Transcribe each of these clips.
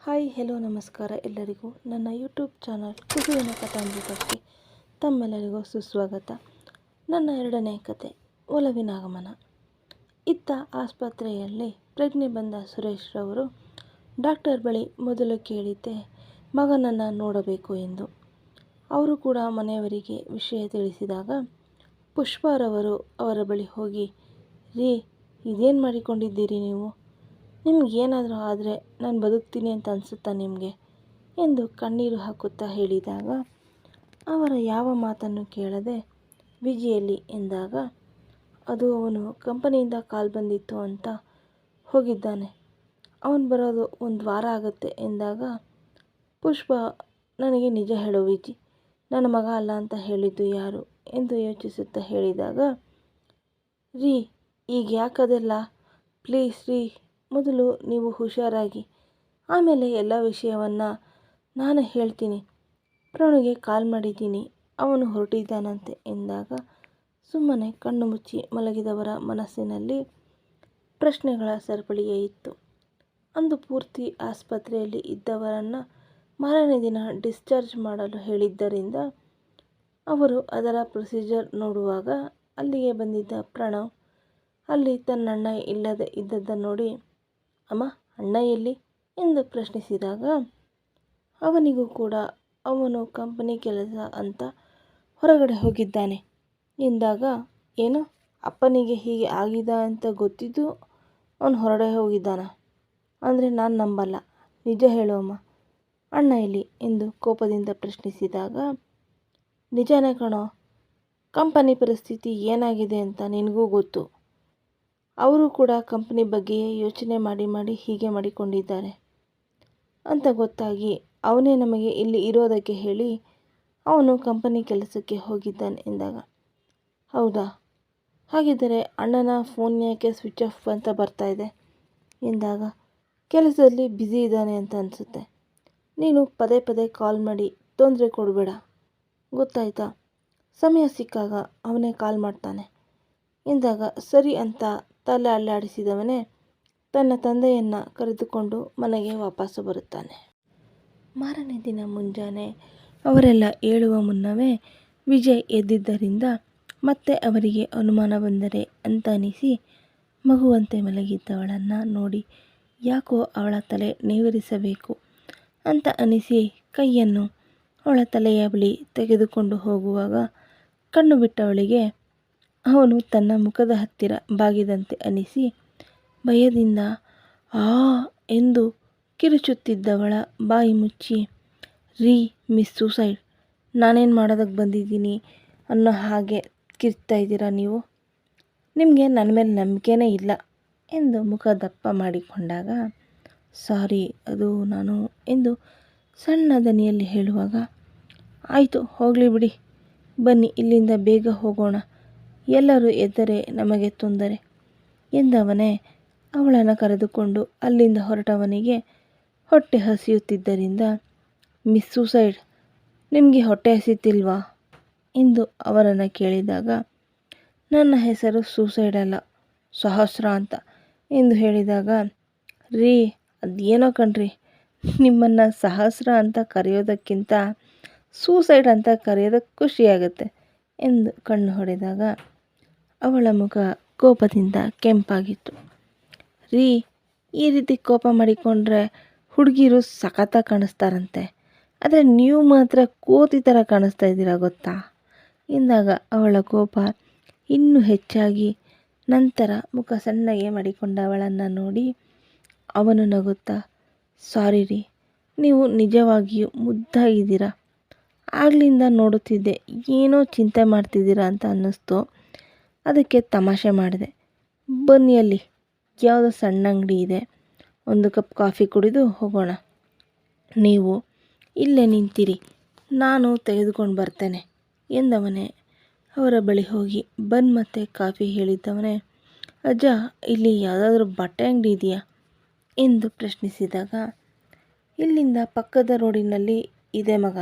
Hi, hello, ನಮಸ್ಕಾರ ಎಲ್ಲರಿಗೂ. ನನ್ನ ಯೂಟ್ಯೂಬ್ ಚಾನಲ್ ಕುಸುವಿನ ಕಥಾಮೃತಕ್ಕೆ ತಮ್ಮೆಲ್ಲರಿಗೂ ಸುಸ್ವಾಗತ. ನನ್ನ ಎರಡನೇ ಕತೆ, ಒಲವಿನ ಆಗಮನ. ಇತ್ತ ಆಸ್ಪತ್ರೆಯಲ್ಲಿ ಪ್ರಜ್ಞೆ ಬಂದ ಸುರೇಶ್ರವರು ಡಾಕ್ಟರ್ ಬಳಿ ಮೊದಲು ಕೇಳಿದ್ದೆ, ಮಗನನ್ನು ನೋಡಬೇಕು ಎಂದು. ಅವರು ಕೂಡ ಮನೆಯವರಿಗೆ ವಿಷಯ ತಿಳಿಸಿದಾಗ ಪುಷ್ಪಾರವರು ಅವರ ಬಳಿ ಹೋಗಿ, ರೀ, ಇದೇನು ಮಾಡಿಕೊಂಡಿದ್ದೀರಿ ನೀವು? ನಿಮಗೇನಾದರೂ ಆದರೆ ನಾನು ಬದುಕ್ತೀನಿ ಅಂತ ಅನಿಸುತ್ತಾ ನಿಮಗೆ? ಎಂದು ಕಣ್ಣೀರು ಹಾಕುತ್ತಾ ಹೇಳಿದಾಗ, ಅವರ ಯಾವ ಮಾತನ್ನು ಕೇಳದೆ ವಿಜಿಯಲ್ಲಿ ಎಂದಾಗ, ಅದು ಅವನು ಕಂಪನಿಯಿಂದ ಕಾಲ್ ಬಂದಿತ್ತು ಅಂತ ಹೋಗಿದ್ದಾನೆ. ಅವನು ಬರೋದು ಒಂದು ವಾರ ಆಗುತ್ತೆ ಎಂದಾಗ, ಪುಷ್ಪ, ನನಗೆ ನಿಜ ಹೇಳೋ ವಿಜಿ, ನನ್ನ ಮಗ ಅಲ್ಲ ಅಂತ ಹೇಳಿದ್ದು ಯಾರು? ಎಂದು ಯೋಚಿಸುತ್ತಾ ಹೇಳಿದಾಗ, ರೀ, ಈಗ ಯಾಕದೆಲ್ಲ ಪ್ಲೀಸ್ ರೀ ಮೊದಲು ನೀವು ಹುಷಾರಾಗಿ. ಆಮೇಲೆ ಎಲ್ಲ ವಿಷಯವನ್ನು ನಾನು ಹೇಳ್ತೀನಿ. ಪ್ರಣುಗೆ ಕಾಲ್ ಮಾಡಿದ್ದೀನಿ. ಅವನು ಹೊರಟಿದ್ದಾನಂತೆ ಎಂದಾಗ ಸುಮ್ಮನೆ ಕಣ್ಣು ಮುಚ್ಚಿ ಮಲಗಿದವರ ಮನಸ್ಸಿನಲ್ಲಿ ಪ್ರಶ್ನೆಗಳ ಸರಪಳಿಯೇ ಇತ್ತು. ಅಂದು ಪೂರ್ತಿ ಆಸ್ಪತ್ರೆಯಲ್ಲಿ ಇದ್ದವರನ್ನು ಮಾರನೇ ದಿನ ಡಿಸ್ಚಾರ್ಜ್ ಮಾಡಲು ಹೇಳಿದ್ದರಿಂದ ಅವರು ಅದರ ಪ್ರೊಸೀಜರ್ ನೋಡುವಾಗ ಅಲ್ಲಿಗೆ ಬಂದಿದ್ದ ಪ್ರಣವ್, ಅಲ್ಲಿ ತನ್ನಣ್ಣ ಇಲ್ಲದೆ ಇದ್ದದ್ದನ್ನು ನೋಡಿ ಅಮ್ಮ ಅಣ್ಣ ಎಲ್ಲಿ ಎಂದು ಪ್ರಶ್ನಿಸಿದಾಗ, ಅವನಿಗೂ ಕೂಡ ಅವನು ಕಂಪನಿ ಕೆಲಸ ಅಂತ ಹೊರಗಡೆ ಹೋಗಿದ್ದಾನೆ. ಎಂದಾಗ, ಏನು ಅಪ್ಪನಿಗೆ ಹೀಗೆ ಆಗಿದೆ ಅಂತ ಗೊತ್ತಿದ್ದು ಅವನು ಹೊರಗಡೆ ಹೋಗಿದ್ದಾನ. ಅಂದರೆ ನಾನು ನಂಬಲ್ಲ. ನಿಜ ಹೇಳು ಅಮ್ಮ ಅಣ್ಣ ಇಲ್ಲಿ ಎಂದು ಕೋಪದಿಂದ ಪ್ರಶ್ನಿಸಿದಾಗ, ನಿಜನೇ ಕಣೋ, ಕಂಪನಿ ಪರಿಸ್ಥಿತಿ ಏನಾಗಿದೆ ಅಂತ ನಿನಗೂ ಗೊತ್ತು. ಅವರು ಕೂಡ ಕಂಪನಿ ಬಗ್ಗೆಯೇ ಯೋಚನೆ ಮಾಡಿ ಮಾಡಿ ಹೀಗೆ ಮಾಡಿಕೊಂಡಿದ್ದಾರೆ. ಅಂತ ಗೊತ್ತಾಗಿ ಅವನೇ ನಮಗೆ ಇಲ್ಲಿ ಇರೋದಕ್ಕೆ ಹೇಳಿ ಅವನು ಕಂಪನಿ ಕೆಲಸಕ್ಕೆ ಹೋಗಿದ್ದಾನೆ ಎಂದಾಗ, ಹೌದಾ? ಹಾಗಿದ್ದರೆ ಅಣ್ಣನ ಫೋನ್ ಯಾಕೆ ಸ್ವಿಚ್ ಆಫ್ ಅಂತ ಬರ್ತಾ ಇದೆ ಎಂದಾಗ, ಕೆಲಸದಲ್ಲಿ ಬ್ಯುಸಿ ಇದ್ದಾನೆ ಅಂತ ಅನಿಸುತ್ತೆ. ನೀನು ಪದೇ ಪದೇ ಕಾಲ್ ಮಾಡಿ ತೊಂದರೆ ಕೊಡಬೇಡ. ಗೊತ್ತಾಯ್ತಾ? ಸಮಯ ಸಿಕ್ಕಾಗ ಅವನೇ ಕಾಲ್ ಮಾಡ್ತಾನೆ ಎಂದಾಗ, ಸರಿ ಅಂತ ತಲೆ ಅಲ್ಲಾಡಿಸಿದವನೇ ತನ್ನ ತಂದೆಯನ್ನು ಕರೆದುಕೊಂಡು ಮನೆಗೆ ವಾಪಸ್ಸು ಬರುತ್ತಾನೆ. ಮಾರನೇ ದಿನ ಮುಂಜಾನೆ ಅವರೆಲ್ಲ ಏಳುವ ಮುನ್ನವೇ ವಿಜಯ್ ಎದ್ದಿದ್ದರಿಂದ ಮತ್ತೆ ಅವರಿಗೆ ಅನುಮಾನ ಬಂದರೆ ಅಂತ ಅನಿಸಿ ಮಗುವಂತೆ ಮಲಗಿದ್ದವಳನ್ನು ನೋಡಿ, ಯಾಕೋ ಅವಳ ತಲೆ ನೇವರಿಸಬೇಕು? ಅಂತ ಅನಿಸಿ ಕೈಯನ್ನು ಅವಳ ತಲೆಯ ಬಳಿ ತೆಗೆದುಕೊಂಡು ಹೋಗುವಾಗ ಕಣ್ಣು ಬಿಟ್ಟವಳಿಗೆ ಅವನು ತನ್ನ ಮುಖದ ಹತ್ತಿರ ಬಾಗಿದಂತೆ ಅನಿಸಿ, ಭಯದಿಂದ ಆ ಎಂದು ಕಿರುಚುತ್ತಿದ್ದವಳ ಬಾಯಿ ಮುಚ್ಚಿ, ರೀ, ಮಿಸ್ ಸೂಸೈಡ್, ನಾನೇನು ಮಾಡೋದಕ್ಕೆ ಬಂದಿದ್ದೀನಿ ಅನ್ನೋ ಹಾಗೆ ಕಿರ್ತಾ ಇದ್ದೀರಾ ನೀವು? ನಿಮಗೆ ನನ್ನ ಮೇಲೆ ನಂಬಿಕೆನೇ ಇಲ್ಲ ಎಂದು ಮುಖ ದಪ್ಪ ಮಾಡಿಕೊಂಡಾಗ, ಸಾರಿ, ಅದು ನಾನು ಎಂದು ಸಣ್ಣ ದನಿಯಲ್ಲಿ ಹೇಳುವಾಗ, ಆಯಿತು, ಹೋಗಲಿ ಬಿಡಿ. ಬನ್ನಿ, ಇಲ್ಲಿಂದ ಬೇಗ ಹೋಗೋಣ. ಎಲ್ಲರೂ ಎದ್ದರೆ ನಮಗೆ ತೊಂದರೆ ಎಂದವನೇ ಅವಳನ್ನು ಕರೆದುಕೊಂಡು ಅಲ್ಲಿಂದ ಹೊರಟವನಿಗೆ ಹೊಟ್ಟೆ ಹಸಿಯುತ್ತಿದ್ದರಿಂದ, ಮಿಸ್ ಸೂಸೈಡ್, ನಿಮಗೆ ಹೊಟ್ಟೆ ಹಸಿತಿಲ್ವಾ? ಎಂದು ಅವರನ್ನು ಕೇಳಿದಾಗ, ನನ್ನ ಹೆಸರು ಸೂಸೈಡ್ ಅಲ್ಲ, ಸಹಸ್ರ ಅಂತ ಎಂದು ಹೇಳಿದಾಗ, ರೀ, ಅದೇನೋ ಕಣ್ರಿ, ನಿಮ್ಮನ್ನು ಸಹಸ್ರ ಅಂತ ಕರೆಯೋದಕ್ಕಿಂತ ಸೂಸೈಡ್ ಅಂತ ಕರೆಯೋದಕ್ಕೆ ಖುಷಿಯಾಗುತ್ತೆ ಎಂದು ಕಣ್ಣು ಹೊಡೆದಾಗ ಅವಳ ಮುಖ ಕೋಪದಿಂದ ಕೆಂಪಾಗಿತ್ತು. ರೀ, ಈ ರೀತಿ ಕೋಪ ಮಾಡಿಕೊಂಡ್ರೆ ಹುಡುಗಿರು ಸಖತ್ತಾಗಿ ಕಾಣಿಸ್ತಾರಂತೆ. ಆದರೆ ನೀವು ಮಾತ್ರ ಕೋತಿ ಥರ ಕಾಣಿಸ್ತಾ ಇದ್ದೀರಾ ಗೊತ್ತಾ? ಎಂದಾಗ ಅವಳ ಕೋಪ ಇನ್ನೂ ಹೆಚ್ಚಾಗಿ ನಂತರ ಮುಖ ಸಣ್ಣಗೆ ಮಾಡಿಕೊಂಡ ಅವಳನ್ನು ನೋಡಿ ಅವನು ನಗುತ್ತಾ, ಸಾರಿ ರೀ, ನೀವು ನಿಜವಾಗಿಯೂ ಮುದ್ದಾಗಿದ್ದೀರಾ? ಆಗಲಿಂದ ನೋಡುತ್ತಿದ್ದೆ ಏನೋ ಚಿಂತೆ ಮಾಡ್ತಿದ್ದೀರಾ ಅಂತ ಅನ್ನಿಸ್ತು. ಅದಕ್ಕೆ ತಮಾಷೆ ಮಾಡಿದೆ. ಬನ್ನಿ ಅಲ್ಲಿ, ಯಾವುದೋ ಸಣ್ಣ ಅಂಗಡಿ ಇದೆ. ಒಂದು ಕಪ್ ಕಾಫಿ ಕುಡಿದು ಹೋಗೋಣ. ನೀವು ಇಲ್ಲೇ ನಿಂತಿರಿ, ನಾನು ತೆಗೆದುಕೊಂಡು ಬರ್ತೇನೆ ಎಂದವನೇ. ಅವರ ಬಳಿ ಹೋಗಿ ಬನ್ ಮತ್ತೆ ಕಾಫಿ ಹೇಳಿದ್ದವನೇ, ಅಜ್ಜ, ಇಲ್ಲಿ ಯಾವುದಾದ್ರೂ ಬಟ್ಟೆ ಅಂಗಡಿ ಇದೆಯಾ? ಎಂದು ಪ್ರಶ್ನಿಸಿದಾಗ, ಇಲ್ಲಿಂದ ಪಕ್ಕದ ರೋಡಿನಲ್ಲಿ ಇದೆ ಮಗ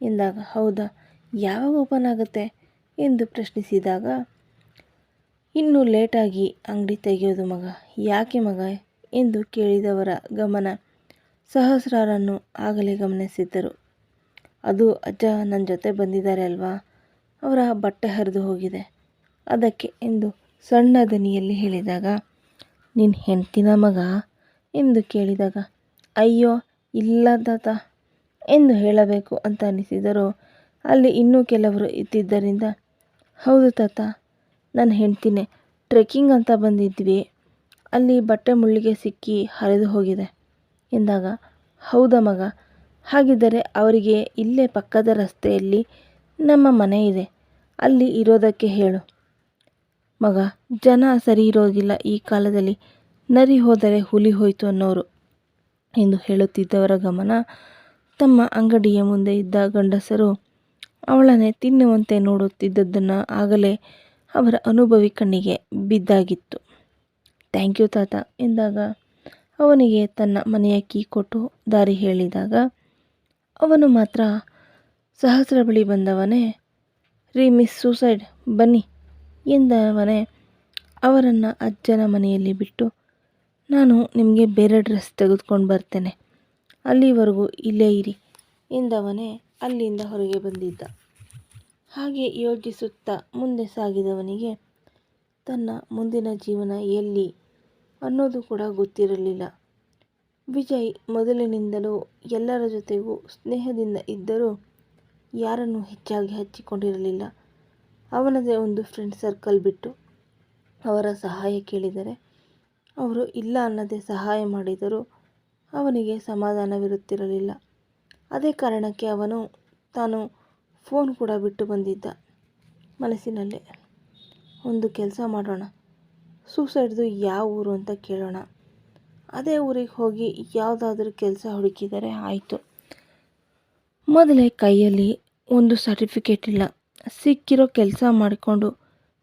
ಎಂದಾಗ, ಹೌದಾ, ಯಾವಾಗ ಓಪನ್ ಆಗುತ್ತೆ? ಎಂದು ಪ್ರಶ್ನಿಸಿದಾಗ ಇನ್ನೂ ಲೇಟಾಗಿ ಅಂಗಡಿ ತೆಗೆಯೋದು ಮಗ. ಯಾಕೆ ಮಗ? ಎಂದು ಕೇಳಿದವರ ಗಮನ ಸಹಸ್ರಾರನ್ನು ಆಗಲೇ ಗಮನಿಸಿದ್ದರು. ಅದು ಅಜ್ಜ ನನ್ನ ಜೊತೆ ಬಂದಿದ್ದಾರೆ ಅಲ್ವಾ? ಅವರ ಬಟ್ಟೆ ಹರಿದು ಹೋಗಿದೆ. ಅದಕ್ಕೆ ಎಂದು ಸಣ್ಣ ದನಿಯಲ್ಲಿ ಹೇಳಿದಾಗ ನಿನ್ನ ಹೆಂಡ್ತಿನ ಮಗ? ಎಂದು ಕೇಳಿದಾಗ, ಅಯ್ಯೋ, ಇಲ್ಲ ತಾತ ಎಂದು ಹೇಳಬೇಕು ಅಂತ ಅನಿಸಿದರು. ಅಲ್ಲಿ ಇನ್ನೂ ಕೆಲವರು ಇದ್ದಿದ್ದರಿಂದ, ಹೌದು ತಾತ ನನ್ನ ಹೆಂಡ್ತಿನೇ, ಟ್ರೆಕ್ಕಿಂಗ್ ಅಂತ ಬಂದಿದ್ವಿ. ಅಲ್ಲಿ ಬಟ್ಟೆ ಮುಳ್ಳಿಗೆ ಸಿಕ್ಕಿ ಹರಿದು ಹೋಗಿದೆ. ಎಂದಾಗ, ಹೌದಾ ಮಗ? ಹಾಗಿದ್ದರೆ ಅವರಿಗೆ ಇಲ್ಲೇ ಪಕ್ಕದ ರಸ್ತೆಯಲ್ಲಿ ನಮ್ಮ ಮನೆ ಇದೆ. ಅಲ್ಲಿ ಇರೋದಕ್ಕೆ ಹೇಳು. ಮಗ, ಜನ ಸರಿ ಇರೋದಿಲ್ಲ ಈ ಕಾಲದಲ್ಲಿ. ನರಿ ಹೋದರೆ ಹುಲಿ ಹೋಯಿತು ಅನ್ನೋರು ಎಂದು ಹೇಳುತ್ತಿದ್ದವರ ಗಮನ ತಮ್ಮ ಅಂಗಡಿಯ ಮುಂದೆ ಇದ್ದ ಗಂಡಸರು ಅವಳನ್ನೇ ತಿನ್ನುವಂತೆ ನೋಡುತ್ತಿದ್ದದ್ದನ್ನು ಆಗಲೇ ಅವರ ಅನುಭವಿ ಕಣ್ಣಿಗೆ ಬಿದ್ದಾಗಿತ್ತು. ಥ್ಯಾಂಕ್ ಯು ತಾತ, ಎಂದಾಗ ಅವನಿಗೆ ತನ್ನ ಮನೆಯ ಕೀ ಕೊಟ್ಟು ದಾರಿ ಹೇಳಿದಾಗ, ಅವನು ಮಾತ್ರ ಸಹಸ್ರ ಬಳಿ ಬಂದವನೇ ರೀ ಮಿಸ್ ಸೂಸೈಡ್, ಬನ್ನಿ, ಎಂದವನೇ ಅವರನ್ನು ಅಜ್ಜನ ಮನೆಯಲ್ಲಿ ಬಿಟ್ಟು, ನಾನು ನಿಮಗೆ ಬೇರೆ ಡ್ರೆಸ್ ತೆಗೆದುಕೊಂಡು ಬರ್ತೇನೆ, ಅಲ್ಲಿವರೆಗೂ ಇಲ್ಲೇ ಇರಿ, ಎಂದವನೇ ಅಲ್ಲಿಂದ ಹೊರಗೆ ಬಂದಿದ್ದ. ಹಾಗೆ ಯೋಚಿಸುತ್ತಾ ಮುಂದೆ ಸಾಗಿದವನಿಗೆ, ತನ್ನ ಮುಂದಿನ ಜೀವನ ಎಲ್ಲಿ? ಅನ್ನೋದು ಕೂಡ ಗೊತ್ತಿರಲಿಲ್ಲ. ವಿಜಯ್ ಮೊದಲಿನಿಂದಲೂ ಎಲ್ಲರ ಜೊತೆಗೂ ಸ್ನೇಹದಿಂದ ಇದ್ದರೂ ಯಾರನ್ನು ಹೆಚ್ಚಾಗಿ ಹಚ್ಚಿಕೊಂಡಿರಲಿಲ್ಲ. ಅವನದೇ ಒಂದು ಫ್ರೆಂಡ್ ಸರ್ಕಲ್ ಬಿಟ್ಟು ಅವರ ಸಹಾಯ ಕೇಳಿದರೆ, ಅವರು ಇಲ್ಲ ಅನ್ನದೇ ಸಹಾಯ ಮಾಡಿದರೂ ಅವನಿಗೆ ಸಮಾಧಾನವಿರುತ್ತಿರಲಿಲ್ಲ. ಅದೇ ಕಾರಣಕ್ಕೆ ಅವನು ತಾನು ಫೋನ್ ಕೂಡ ಬಿಟ್ಟು ಬಂದಿದ್ದ ಮನಸ್ಸಿನಲ್ಲೇ. ಒಂದು ಕೆಲಸ ಮಾಡೋಣ. ಸೂಸೈಡ್ದು ಯಾವ ಊರು ಅಂತ ಕೇಳೋಣ. ಅದೇ ಊರಿಗೆ ಹೋಗಿ ಯಾವುದಾದ್ರೂ ಕೆಲಸ ಹುಡುಕಿದರೆ ಆಯಿತು. ಮೊದಲೇ ಕೈಯಲ್ಲಿ ಒಂದು ಸರ್ಟಿಫಿಕೇಟ್ ಇಲ್ಲ. ಸಿಕ್ಕಿರೋ ಕೆಲಸ ಮಾಡಿಕೊಂಡು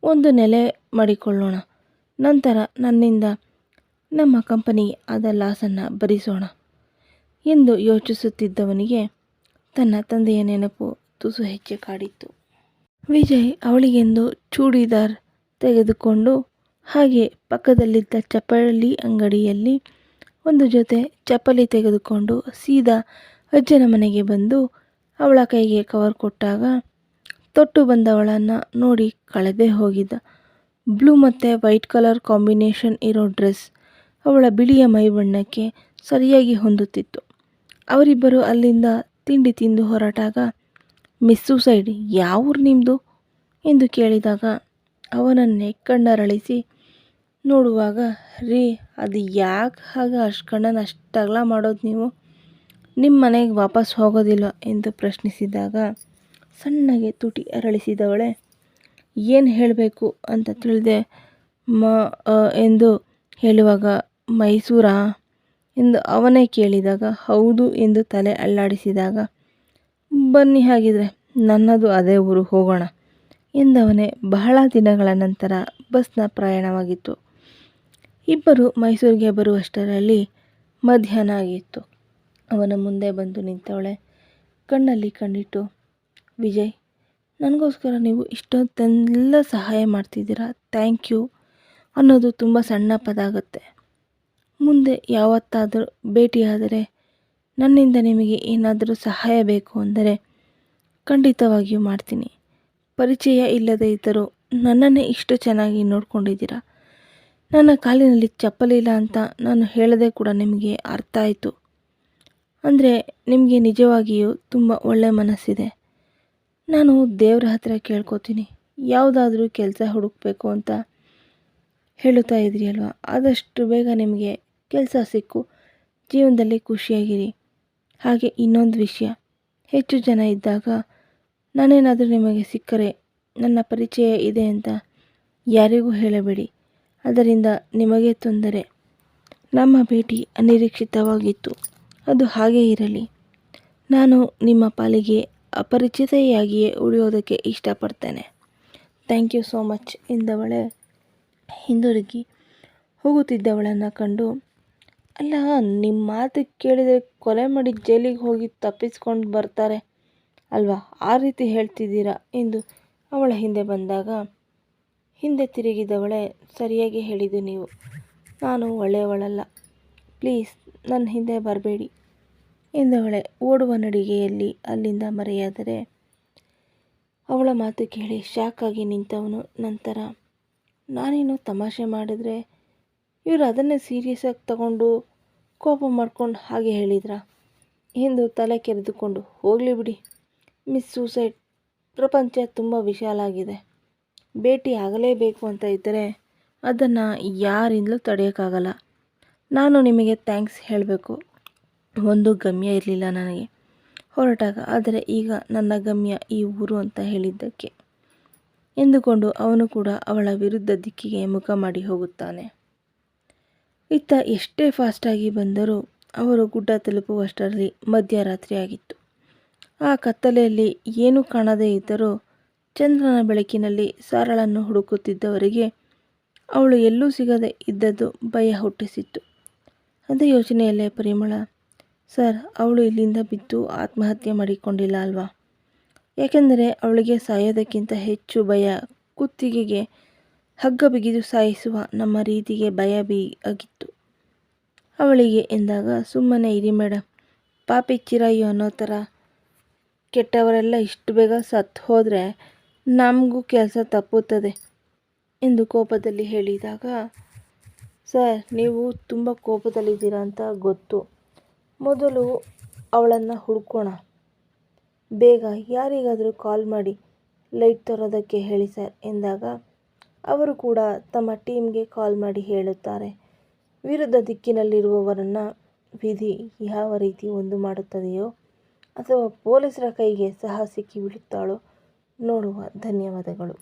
ಒಂದು ನೆಲೆ ಮಾಡಿಕೊಳ್ಳೋಣ. ನಂತರ ನನ್ನಿಂದ, ನಮ್ಮ ಕಂಪನಿ ಆದ ಲಾಸನ್ನು ಭರಿಸೋಣ ಎಂದು ಯೋಚಿಸುತ್ತಿದ್ದವನಿಗೆ ತನ್ನ ತಂದೆಯ ನೆನಪು ತುಸು ಹೆಚ್ಚೆ ಕಾಡಿತ್ತು ವಿಜಯ್ ಅವಳಿಗೆಂದು ಚೂಡಿದಾರ್ ತೆಗೆದುಕೊಂಡು ಹಾಗೆ ಪಕ್ಕದಲ್ಲಿದ್ದ ಚಪ್ಪಲಿ ಅಂಗಡಿಯಲ್ಲಿ ಒಂದು ಜೊತೆ ಚಪ್ಪಲಿ ತೆಗೆದುಕೊಂಡು ಸೀದಾ ಅಜ್ಜನ ಮನೆಗೆ ಬಂದು ಅವಳ ಕೈಗೆ ಕವರ್ ಕೊಟ್ಟಾಗ ತೊಟ್ಟು ಬಂದವಳನ್ನು ನೋಡಿ ಕಳೆದೇ ಹೋಗಿದ್ದ. ಬ್ಲೂ ಮತ್ತು ವೈಟ್ ಕಲರ್ ಕಾಂಬಿನೇಷನ್ ಇರೋ ಡ್ರೆಸ್ ಅವಳ ಬಿಳಿಯ ಮೈಬಣ್ಣಕ್ಕೆ ಸರಿಯಾಗಿ ಹೊಂದುತ್ತಿತ್ತು. ಅವರಿಬ್ಬರು ಅಲ್ಲಿಂದ ತಿಂಡಿ ತಿಂದು ಹೊರಟಾಗ ಮಿಸ್ ಸೈಡ್ ಯಾವ ಊರು ನಿಮ್ಮದು ಎಂದು ಕೇಳಿದಾಗ ಅವನನ್ನೇ ಕಣ್ಣರಳಿಸಿ ನೋಡುವಾಗ, ರೀ, ಅದು ಯಾಕೆ ಹಾಗೆ ಅಷ್ಟು ಕಣ್ಣನ್ನು ಅಷ್ಟು ಅಗಲ ಮಾಡೋದು ನೀವು? ನಿಮ್ಮ ಮನೆಗೆ ವಾಪಸ್ ಹೋಗೋದಿಲ್ಲ ಎಂದು ಪ್ರಶ್ನಿಸಿದಾಗ ಸಣ್ಣಗೆ ತುಟಿ ಅರಳಿಸಿದವಳೆ, ಏನು ಹೇಳಬೇಕು ಅಂತ ತಿಳಿದೆ, ಮ ಎಂದು ಹೇಳುವಾಗ, ಮೈಸೂರಾ? ಎಂದು ಅವನೇ ಕೇಳಿದಾಗ, ಹೌದು ಎಂದು ತಲೆ ಅಲ್ಲಾಡಿಸಿದಾಗ ಬನ್ನಿ ಹಾಗಿದ್ರೆ ನನ್ನದು ಅದೇ ಊರು, ಹೋಗೋಣ. ಎಂದವನೇ ಬಹಳ ದಿನಗಳ ನಂತರ ಬಸ್ನ ಪ್ರಯಾಣವಾಗಿತ್ತು. ಇಬ್ಬರು ಮೈಸೂರಿಗೆ ಬರುವಷ್ಟರಲ್ಲಿ ಮಧ್ಯಾಹ್ನ ಆಗಿತ್ತು. ಅವನ ಮುಂದೆ ಬಂದು ನಿಂತವಳೆ. ಕಣ್ಣಲ್ಲಿ ಕಂಡಿಟ್ಟು ವಿಜಯ್, ನನಗೋಸ್ಕರ ನೀವು ಇಷ್ಟೊತ್ತೆಲ್ಲ ಸಹಾಯ ಮಾಡ್ತಿದ್ದೀರಾ? ಥ್ಯಾಂಕ್ ಯು ಅನ್ನೋದು ತುಂಬ ಸಣ್ಣ ಪದ ಆಗುತ್ತೆ. ಮುಂದೆ ಯಾವತ್ತಾದರೂ ಭೇಟಿಯಾದರೆ ನನ್ನಿಂದ ನಿಮಗೆ ಏನಾದರೂ ಸಹಾಯ ಬೇಕು ಅಂದರೆ ಖಂಡಿತವಾಗಿಯೂ ಮಾಡ್ತೀನಿ. ಪರಿಚಯ ಇಲ್ಲದೇ ಇದ್ದರೂ ನನ್ನನ್ನೇ ಇಷ್ಟು ಚೆನ್ನಾಗಿ ನೋಡ್ಕೊಂಡಿದ್ದೀರಾ? ನನ್ನ ಕಾಲಿನಲ್ಲಿ ಚಪ್ಪಲಿಲ್ಲ ಅಂತ ನಾನು ಹೇಳದೆ ಕೂಡ ನಿಮಗೆ ಅರ್ಥ ಆಯಿತು. ಅಂದರೆ ನಿಮಗೆ ನಿಜವಾಗಿಯೂ ತುಂಬ ಒಳ್ಳೆಯ ಮನಸ್ಸಿದೆ. ನಾನು ದೇವರ ಹತ್ರ ಕೇಳ್ಕೊತೀನಿ. ಯಾವುದಾದ್ರೂ ಕೆಲಸ ಹುಡುಕಬೇಕು ಅಂತ ಹೇಳುತ್ತಾ ಇದ್ರಿ ಅಲ್ವಾ? ಆದಷ್ಟು ಬೇಗ ನಿಮಗೆ ಕೆಲಸ ಸಿಕ್ಕು. ಜೀವನದಲ್ಲಿ ಖುಷಿಯಾಗಿರಿ. ಹಾಗೆ ಇನ್ನೊಂದು ವಿಷಯ. ಹೆಚ್ಚು ಜನ ಇದ್ದಾಗ ನಾನೇನಾದರೂ ನಿಮಗೆ ಸಿಕ್ಕರೆ ನನ್ನ ಪರಿಚಯ ಇದೆ ಅಂತ ಯಾರಿಗೂ ಹೇಳಬೇಡಿ. ಅದರಿಂದ ನಿಮಗೆ ತೊಂದರೆ. ನಮ್ಮ ಭೇಟಿ ಅನಿರೀಕ್ಷಿತವಾಗಿತ್ತು. ಅದು ಹಾಗೇ ಇರಲಿ. ನಾನು ನಿಮ್ಮ ಪಾಲಿಗೆ ಅಪರಿಚಿತೆಯಾಗಿಯೇ ಉಳಿಯೋದಕ್ಕೆ ಇಷ್ಟಪಡ್ತೇನೆ. ಥ್ಯಾಂಕ್ ಯು ಸೋ ಮಚ್ ಎಂದವಳೆ ಹಿಂದಿರುಗಿ ಹೋಗುತ್ತಿದ್ದವಳನ್ನು ಕಂಡು ಅಲ್ಲ ನಿಮ್ಮ ಮಾತು ಕೇಳಿದರೆ ಕೊಲೆ ಮಾಡಿ ಜೈಲಿಗೆ ಹೋಗಿ ತಪ್ಪಿಸ್ಕೊಂಡು ಬರ್ತಾರೆ. ಅಲ್ವಾ? ಆ ರೀತಿ ಹೇಳ್ತಿದ್ದೀರಾ? ಎಂದು ಅವಳ ಹಿಂದೆ ಬಂದಾಗ, ಹಿಂದೆ ತಿರುಗಿದವಳೆ ಸರಿಯಾಗಿ ಹೇಳಿದ್ದು ನೀವು. ನಾನು ಒಳ್ಳೆಯವಳಲ್ಲ. ಪ್ಲೀಸ್ ನನ್ನ ಹಿಂದೆ ಬರಬೇಡಿ ಎಂದವಳೆ ಓಡುವ ನಡಿಗೆಯಲ್ಲಿ ಅಲ್ಲಿಂದ ಮರೆಯಾದರೆ, ಅವಳ ಮಾತು ಕೇಳಿ ಶಾಕ್ ಆಗಿ ನಿಂತವನು. ನಂತರ, ನಾನೇನು ತಮಾಷೆ ಮಾಡಿದ್ರೆ ಇವರು ಅದನ್ನೇ ಸೀರಿಯಸ್ಸಾಗಿ ತಗೊಂಡು ಕೋಪ ಮಾಡ್ಕೊಂಡು ಹಾಗೆ ಹೇಳಿದ್ರಾ? ಎಂದು ತಲೆ ಕೆರೆದುಕೊಂಡು, ಹೋಗಲಿ ಬಿಡಿ. ಮಿಸ್ ಸೂಸೈಡ್ ಪ್ರಪಂಚ ತುಂಬ ವಿಶಾಲ ಆಗಿದೆ. ಭೇಟಿ ಆಗಲೇಬೇಕು ಅಂತ ಇದ್ದರೆ ಅದನ್ನು ಯಾರಿಂದಲೂ ತಡೆಯೋಕ್ಕಾಗಲ್ಲ. ನಾನು ನಿಮಗೆ ಥ್ಯಾಂಕ್ಸ್ ಹೇಳಬೇಕು. ಒಂದು ಗಮ್ಯ ಇರಲಿಲ್ಲ ನನಗೆ. ಹೊರಟಾಗ, ಆದರೆ ಈಗ ನನ್ನ ಗಮ್ಯ ಈ ಊರು ಅಂತ ಹೇಳಿದ್ದಕ್ಕೆ. ಎಂದುಕೊಂಡು ಅವನು ಕೂಡ ಅವಳ ವಿರುದ್ಧ ದಿಕ್ಕಿಗೆ ಮುಖ ಮಾಡಿ ಹೋಗುತ್ತಾನೆ. ಇತ್ತ ಎಷ್ಟೇ ಫಾಸ್ಟಾಗಿ ಬಂದರೂ ಅವರು ಗುಡ್ಡ ತಲುಪುವಷ್ಟರಲ್ಲಿ ಮಧ್ಯರಾತ್ರಿ ಆಗಿತ್ತು. ಆ ಕತ್ತಲೆಯಲ್ಲಿ ಏನೂ ಕಾಣದೇ ಇದ್ದರೂ ಚಂದ್ರನ ಬೆಳಕಿನಲ್ಲಿ ಸಾರಳನ್ನು ಹುಡುಕುತ್ತಿದ್ದವರಿಗೆ ಅವಳು ಎಲ್ಲೂ ಸಿಗದೆ ಇದ್ದದ್ದು ಭಯ ಹುಟ್ಟಿಸಿತ್ತು. ಅದೇ ಯೋಚನೆಯಲ್ಲೇ ಪರಿಮಳ, ಸರ್, ಅವಳು ಇಲ್ಲಿಂದ ಬಿದ್ದು ಆತ್ಮಹತ್ಯೆ ಮಾಡಿಕೊಂಡಿಲ್ಲ ಅಲ್ವಾ? ಯಾಕೆಂದರೆ ಅವಳಿಗೆ ಸಾಯೋದಕ್ಕಿಂತ ಹೆಚ್ಚು ಭಯ ಕುತ್ತಿಗೆಗೆ ಹಗ್ಗ ಬಿಗಿದು ಸಾಯಿಸುವ ನಮ್ಮ ರೀತಿಗೆ ಭಯ ಬಿ ಆಗಿತ್ತು ಅವಳಿಗೆ ಎಂದಾಗ, ಸುಮ್ಮನೆ ಇರಿ ಮೇಡಮ್ ಪಾಪಿ ಚಿರಾಯು ಅನ್ನೋ ಥರ ಕೆಟ್ಟವರೆಲ್ಲ ಇಷ್ಟು ಬೇಗ ಸತ್ತು ಹೋದರೆ ನಮಗೂ ಕೆಲಸ ತಪ್ಪುತ್ತದೆ ಎಂದು ಕೋಪದಲ್ಲಿ ಹೇಳಿದಾಗ, ಸರ್, ನೀವು ತುಂಬ ಕೋಪದಲ್ಲಿದ್ದೀರಾ ಅಂತ ಗೊತ್ತು. ಮೊದಲು ಅವಳನ್ನು ಹುಡ್ಕೋಣ. ಬೇಗ ಯಾರಿಗಾದರೂ ಕಾಲ್ ಮಾಡಿ ಲೈಟ್ ತರೋದಕ್ಕೆ ಹೇಳಿ ಸರ್ ಎಂದಾಗ ಅವರು ಕೂಡ ತಮ್ಮ ಟೀಮ್ಗೆ ಕಾಲ್ ಮಾಡಿ ಹೇಳುತ್ತಾರೆ. ವಿರುದ್ಧ ದಿಕ್ಕಿನಲ್ಲಿರುವವರನ್ನು ವಿಧಿ ಯಾವ ರೀತಿ ಒಂದು ಮಾಡುತ್ತದೆಯೋ ಅಥವಾ ಪೊಲೀಸರ ಕೈಗೆ ಸಹ ಸಿಕ್ಕಿಬೀಳುತ್ತಾಳೋ ನೋಡುವ ಧನ್ಯವಾದಗಳು.